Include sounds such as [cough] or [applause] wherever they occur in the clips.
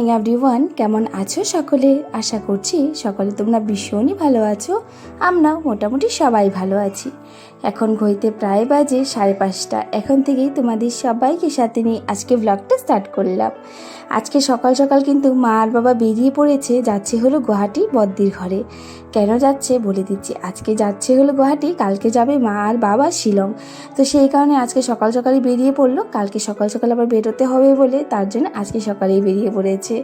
Morning one কেমন আছো সকলে? আশা করছি সকলে তোমরা ভীষণই ভালো আছো। আমরাও মোটামুটি সবাই ভালো আছি। এখন ঘড়িতে প্রায় বাজে সাড়ে পাঁচটা। এখন থেকেই তোমাদের সবাইকে সাথে নিয়ে আজকে ব্লগটা স্টার্ট করলাম। আজকে সকাল সকাল কিন্তু মা আর বাবা বেরিয়ে পড়েছে, যাচ্ছে হলো গুয়াহাটি বদ্দির ঘরে। কেন যাচ্ছে বলে দিচ্ছি, আজকে যাচ্ছে হলো গুয়াহাটি, কালকে যাবে মা আর বাবা শিলং। তো সেই কারণে আজকে সকাল সকালই বেরিয়ে পড়ল, কালকে সকাল সকাল আবার বেরোতে হবে বলে তার জন্য আজকে সকালেই বেরিয়ে পড়েছে।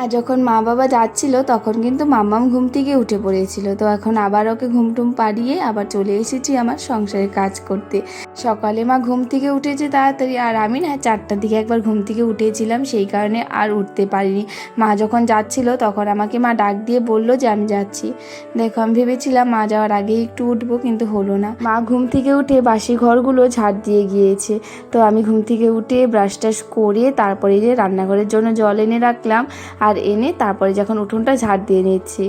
আর যখন মা বাবা যাচ্ছিল, তখন কিন্তু মাম্মাম ঘুম থেকে উঠে পড়েছিল। তো এখন আবার ওকে ঘুমটুম পাড়িয়ে আবার চলে এসেছি আমার সংসারের কাজ করতে। সকালে মা ঘুম থেকে উঠেছে তাড়াতাড়ি আর আমি না চারটার দিকে একবার ঘুম থেকে উঠেছিলাম, সেই কারণে আর উঠতে পারিনি। মা যখন যাচ্ছিল তখন আমাকে মা ডাক দিয়ে বলল যে আমি যাচ্ছি। দেখো, আমি ভেবেছিলাম মা যাওয়ার আগেই একটু উঠবো, কিন্তু হলো না। মা ঘুম থেকে উঠে বাসি ঘরগুলো ঝাড় দিয়ে গিয়েছে। তো আমি ঘুম থেকে উঠে ব্রাশ টাশ করে তারপরে যে রান্নাঘরের জন্য জল এনে রাখলাম আর এনে তারপরে যখন উঠোনটা ঝাড় দিয়ে নিচ্ছি।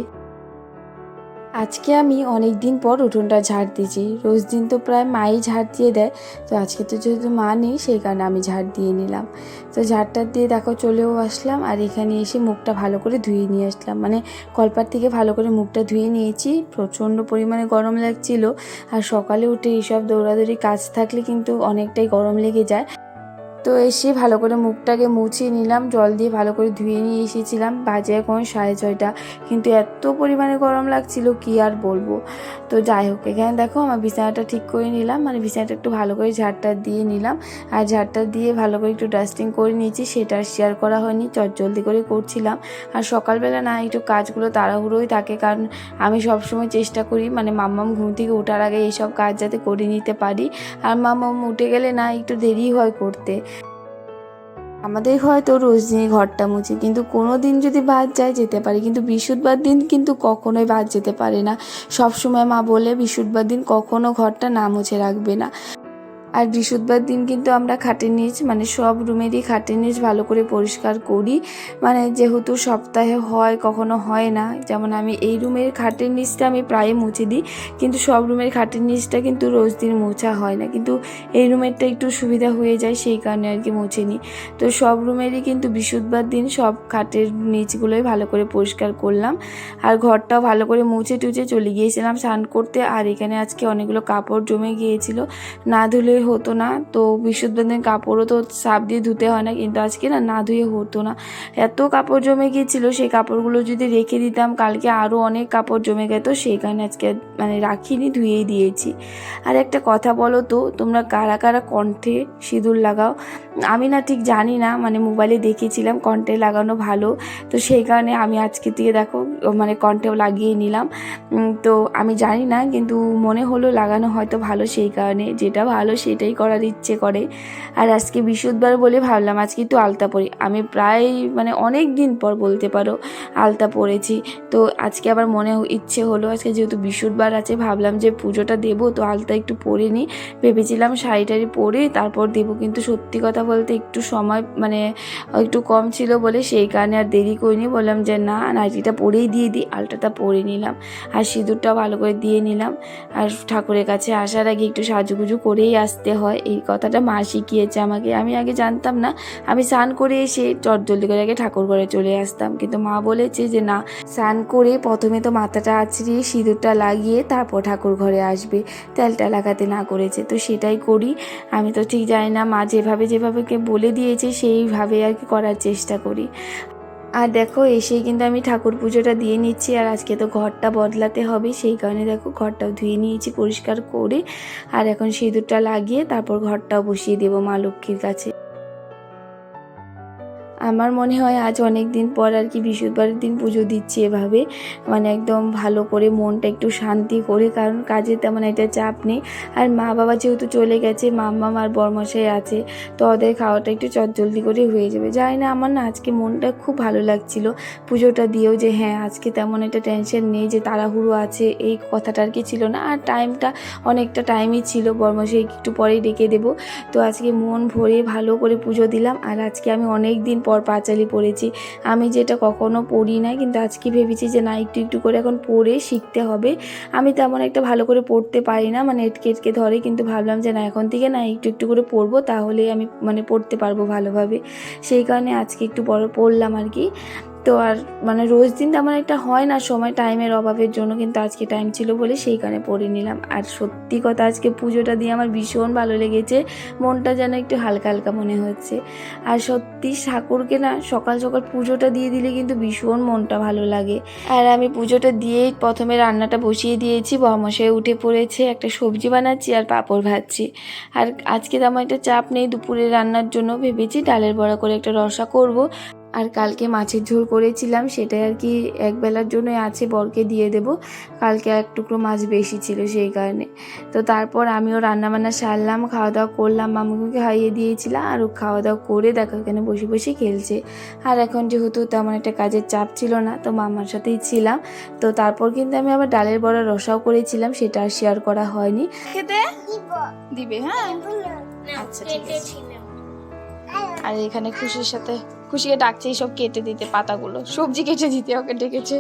আজকে আমি অনেক দিন পর উঠোনটা ঝাড় দিয়েছি। রোজ দিন তো প্রায় মাই ঝাড় দিয়ে দেয়। তো আজকে তো যেহেতু মা নেই, সেই কারণে আমি ঝাড় দিয়ে নিলাম। তো ঝাড়টা দিয়ে দেখো চলেও আসলাম আর এখানে এসে মুখটা ভালো করে ধুয়ে নিয়ে আসলাম। মানে কলপার থেকে ভালো করে মুখটা ধুয়ে নিয়েছি। প্রচণ্ড পরিমাণে গরম লাগছিল। আর সকালে উঠে এইসব দৌড়াদৌড়ি কাজ থাকলে কিন্তু অনেকটাই গরম লেগে যায়। তো এসে ভালো করে মুখটাকে মুছিয়ে নিলাম, জল দিয়ে ভালো করে ধুয়ে নিয়ে এসেছিলাম। বাজে এখন সাড়ে ছয়টা। কিন্তু এত পরিমাণে গরম লাগছিল, কি আর বলব? তো যাই হোক, এখানে দেখো আমার বিছানাটা ঠিক করে নিলাম। মানে বিছানাটা একটু ভালো করে ঝাড়টা দিয়ে নিলাম। আর ঝাড়টা দিয়ে ভালো করে একটু ডাস্টিং করে নিয়েছি। সেটা শেয়ার করা হয়নি, চটজলদি করে করছিলাম। আর সকালবেলা না একটু কাজগুলো তাড়াহুড়োই থাকে, কারণ আমি সবসময় চেষ্টা করি মানে মাম্মাম ঘুম থেকে ওঠার আগে এইসব কাজ যাতে করে নিতে পারি। আর মাম্মাম উঠে গেলে না একটু দেরি হয় করতে। আমাদের হয়তো রোজ দিনই ঘরটা মুছে, কিন্তু কোনো দিন যদি বাদ যায় যেতে পারে। কিন্তু বৃহস্পতিবার দিন কিন্তু কখনোই বাদ যেতে পারে না। সবসময় মা বলে বৃহস্পতিবার দিন কখনো ঘরটা না মুছে রাখবে না। আর বৃহস্পতিবার দিন কিন্তু আমরা খাটের নিচ মানে সব রুমেরই খাটের নিচ ভালো করে পরিষ্কার করি। মানে যেহেতু সপ্তাহে হয়, কখনো হয় না। যেমন আমি এই রুমের খাটের নিচটা আমি প্রায় মুছে দিই, কিন্তু সব রুমের খাটের নিচটা কিন্তু রোজ দিন মোছা হয় না। কিন্তু এই রুমেরটা একটু সুবিধা হয়ে যায়, সেই কারণে আর কি মুছে নিই। তো সব রুমেরই কিন্তু বৃহস্পতিবার দিন সব খাটের নিচগুলোই ভালো করে পরিষ্কার করলাম। আর ঘরটাও ভালো করে মুছে টুছে চলে গিয়েছিলাম স্নান করতে। আর এখানে আজকে অনেকগুলো কাপড় জমে গিয়েছিল। না ধুলে হতো না। তো বৃহস্পতিবার দিন কাপড়ও তো সাপ দিয়ে ধুতে হয় না, কিন্তু আজকে না না ধুয়ে হতো না। এত কাপড় জমে গিয়েছিল, সেই কাপড়গুলো যদি রেখে দিতাম, কালকে আরও অনেক কাপড় জমে গেত সেই কারণে আজকে মানে রাখিনি, ধুয়েই দিয়েছি। আর একটা কথা বলো তো, তোমরা কারা কারা কণ্ঠে সিঁদুর লাগাও? আমি না ঠিক জানি না মানে মোবাইলে দেখেছিলাম কণ্ঠে লাগানো ভালো, তো সেই কারণে আমি আজকে থেকে দেখো মানে কণ্ঠেও লাগিয়ে নিলাম। তো আমি জানি না, কিন্তু মনে হলো লাগানো হয়তো ভালো, সেই কারণে যেটা ভালো সেটাই করার ইচ্ছে করে। আর আজকে বৃহস্পতিবার বলে ভাবলাম আজকে একটু আলতা পরি। আমি প্রায় মানে অনেক দিন পর বলতে পারো আলতা পরেছি। তো আজকে আবার মনে ইচ্ছে হলো আজকে যেহেতু বৃহস্পতিবার আছে ভাবলাম যে পুজোটা দেবো, তো আলতা একটু পরে নিই। ভেবেছিলাম শাড়ি টাড়ি পরে তারপর দেবো, কিন্তু সত্যি কথা বলতে একটু সময় মানে একটু কম ছিল বলে সেই কারণে আর দেরি করিনি। বললাম যে না, নাইটিটা পরেই দিয়ে দিই আলটাটা পরে নিলাম। আর সিঁদুরটা ভালো করে দিয়ে নিলাম। আর ঠাকুরের কাছে আসার আগে একটু সাজুগুজু করেই আসতে হয়। এই কথাটা মা শিখিয়েছে আমাকে। আমি আগে জানতাম না। আমি স্নান করে এসে জলদি করে আগে ঠাকুর ঘরে চলে আসতাম। কিন্তু মা বলেছে যে, না, স্নান করে প্রথমে তো মাথাটা আছড়িয়ে সিঁদুরটা লাগিয়ে তারপর ঠাকুর ঘরে আসবে। তেলটা লাগাতে না করেছে, তো সেটাই করি। আমি তো ঠিক জানি না মা যেভাবে যেভাবে বলে দিয়েছে, সেইভাবে আর কি করার চেষ্টা করি। আর দেখো, এসেই কিন্তু আমি ঠাকুর পুজোটা দিয়ে নিচ্ছি, আর আজকে তো ঘরটা বদলাতে হবে, সেই কারণে দেখো ঘরটাও ধুয়ে নিয়েছি পরিষ্কার করে, আর এখন সিঁদুরটা লাগিয়ে তারপর ঘরটাও বসিয়ে দেবো মা লক্ষ্মীর কাছে। আমার মনে হয় আজ অনেক দিন পর আর কি বৃহস্পতিবারের দিন পুজো দিচ্ছি এভাবে। মানে একদম ভালো করে মনটা একটু শান্তি করে, কারণ কাজে তেমন একটা চাপ নেই। আর মা বাবা যেহেতু চলে গেছে, মাম্মা আর বরমশাই আছে, তো ওদের খাওয়াটা একটু চটজলদি করে হয়ে যাবে। যাই না, আমার না আজকে মনটা খুব ভালো লাগছিল পুজোটা দিয়েও যে হ্যাঁ আজকে তেমন একটা টেনশন নেই যে তাড়াহুড়ো আছে, এই কথাটা আর কি ছিল না। আর টাইমটা অনেকটা টাইমই ছিল বরমশাই একটু পরেই ডেকে দেবো। তো আজকে মন ভরে ভালো করে পুজো দিলাম। আর আজকে আমি অনেক দিন পর পাঁচালি পড়েছি। আমি যেটা কখনো পড়ি না কিন্তু আজকে ভেবেছি যে না, একটু একটু করে এখন পড়ে শিখতে হবে। আমি তেমন একটা ভালো করে পড়তে পারি না মানে এটকে এটকে ধরে, কিন্তু ভাবলাম যে না, এখন থেকে না, একটু একটু করে পড়ব তাহলে আমি মানে পড়তে পারব ভালোভাবে। সেই কারণে আজকে একটু বড় পড়লাম আর কি। তো আর মানে রোজ দিন তেমন একটা হয় না, সময় টাইমের অভাবের জন্য কিন্তু আজকে টাইম ছিল বলে সেই কারণে পড়ে নিলাম। আর সত্যি কথা আজকে পুজোটা দিয়ে আমার ভীষণ ভালো লেগেছে, মনটা যেন একটু হালকা হালকা মনে হচ্ছে। আর সত্যি ঠাকুরকে না সকাল সকাল পুজোটা দিয়ে দিলে কিন্তু ভীষণ মনটা ভালো লাগে। আর আমি পুজোটা দিয়েই প্রথমে রান্নাটা বসিয়ে দিয়েছি বমশাই উঠে পড়েছে, একটা সবজি বানাচ্ছি আর পাঁপড় ভাজছি। আর আজকে তেমন একটা চাপ নেই দুপুরে রান্নার জন্য ভেবেছি ডালের বড়া করে একটা রসা করব। আর কালকে মাছের ঝোল করেছিলাম সেটাই আর কি এক বেলার জন্যই আছে বরকে দিয়ে দেব। কালকে এক টুকরো মাছ বেশি ছিল সেই কারণে। তো তারপর আমিও রান্নাবান্না সারলাম খাওয়া দাওয়া করলাম মামুকে খাইয়ে দিয়েছিলাম আর ও খাওয়া দাওয়া করে দেখো এখানে বসে বসে খেলছে। আর এখন যেহেতু তেমন একটা কাজের চাপ ছিল না তো মামার সাথেই ছিলাম। তো তারপর কিন্তু আমি আবার ডালের বড়া রসাও করেছিলাম সেটা আর শেয়ার করা হয়নি। খেতে? দিবে। হ্যাঁ? আচ্ছা ঠিক আছে। আর এখানে খুশির সাথে খুশিকে ডাকছে সব কেটে দিতে পাতাগুলো। সবজি কেটে দিতে ওকে ডেকেছে।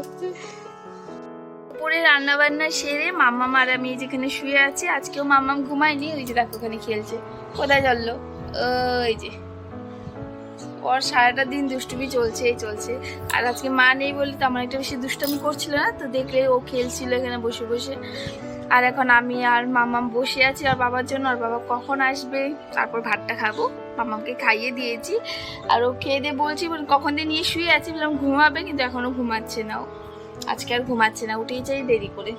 দুপুরে রান্না বান্না সেরে মাম্মাম আর আমি যেখানে শুয়ে আছি, আজকেও মাম্মাম ঘুমায়নি, ওই যে দেখো ওখানে খেলছে। কোথায় চলল ওই যে। ওর সারাটা দিন দুষ্টুমি চলছেই চলছে। আর আজকে মা নেই বলে তেমন একটা বেশি দুষ্টুমি করছিল না, তো দেখলে ও খেলছিল এখানে বসে বসে। আর এখন আমি আর মামাম বসে আছি আর বাবার জন্য আর বাবা কখন আসবে? তারপর ভাতটা খাব। মামাকে খাইয়ে দিয়েছি। আর ও খেয়ে দিয়ে বলছি বল, কখন দিয়ে নিয়ে শুয়ে আছি? বললাম ঘুমাবে। কিন্তু এখনও ঘুমাচ্ছে না ও। আজকে আর ঘুমাচ্ছে না উঠেই চাই দেরি করে।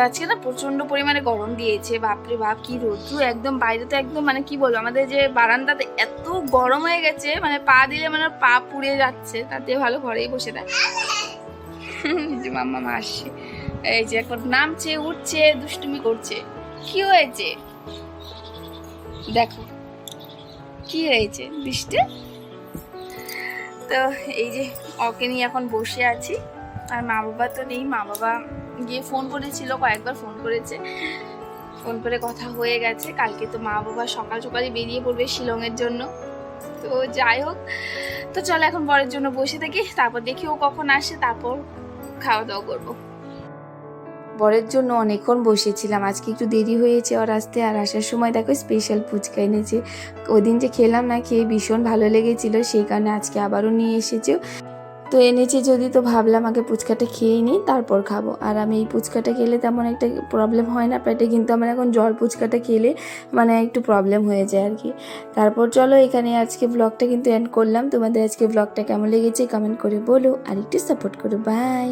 আজকে না প্রচণ্ড পরিমাণে গরম দিয়েছে। বাপরে বাপ কি রোদ্রু একদম বাইরে তো একদম মানে কি বলব আমাদের যে বারান্দাতে এত গরম হয়ে গেছে মানে পা দিলে মানে পা পুড়ে যাচ্ছে তাতে ভালো ঘরেই বসে [laughs] যে মাম্মা আসছে। এই যে এখন নামছে, উঠছে, দুষ্টুমি করছে। কি হয়েছে? দেখো, কি হয়েছে বৃষ্টি তো এই যে ওকে নিয়ে এখন বসে আছি, আর মা বাবা তো নেই। মা বাবা গিয়ে ফোন করেছিল, কয়েকবার ফোন করেছে। ফোন করে কথা হয়ে গেছে। কালকে তো মা বাবা সকাল সকালে বেরিয়ে পড়বে শিলংয়ের জন্য। তো যাই হোক, তো চলো এখন বরের জন্য বসে থাকি। তারপর দেখি ও কখন আসে, তারপর খাওয়া দাওয়া করব। বরের জন্য অনেকক্ষণ বসেছিলাম। আজকে একটু দেরি হয়েছে ওর আসতে, আর আসার সময় দেখো স্পেশাল ফুচকা এনেছে। ওদিন যে খেলাম না, খেয়ে ভীষণ ভালো লেগেছিল, সেই কারণে আজকে আবারও নিয়ে এসেছে। তো এনেছে যদি, তো ভাবলাম আগে ফুচকাটা খেয়ে নিই, তারপর খাব। আর আমি এই ফুচকাটা খেলে তেমন একটা প্রবলেম হয় না, পেটে কিন্তু আমার এখন জল ফুচকাটা খেলে মানে একটু প্রবলেম হয়ে যায় আর কি তারপর চলো, এখানে আজকে ব্লগটা কিন্তু এন্ড করলাম। তোমাদের আজকে ব্লগটা কেমন লেগেছে কমেন্ট করে বলো, আর একটু সাপোর্ট করো। বাই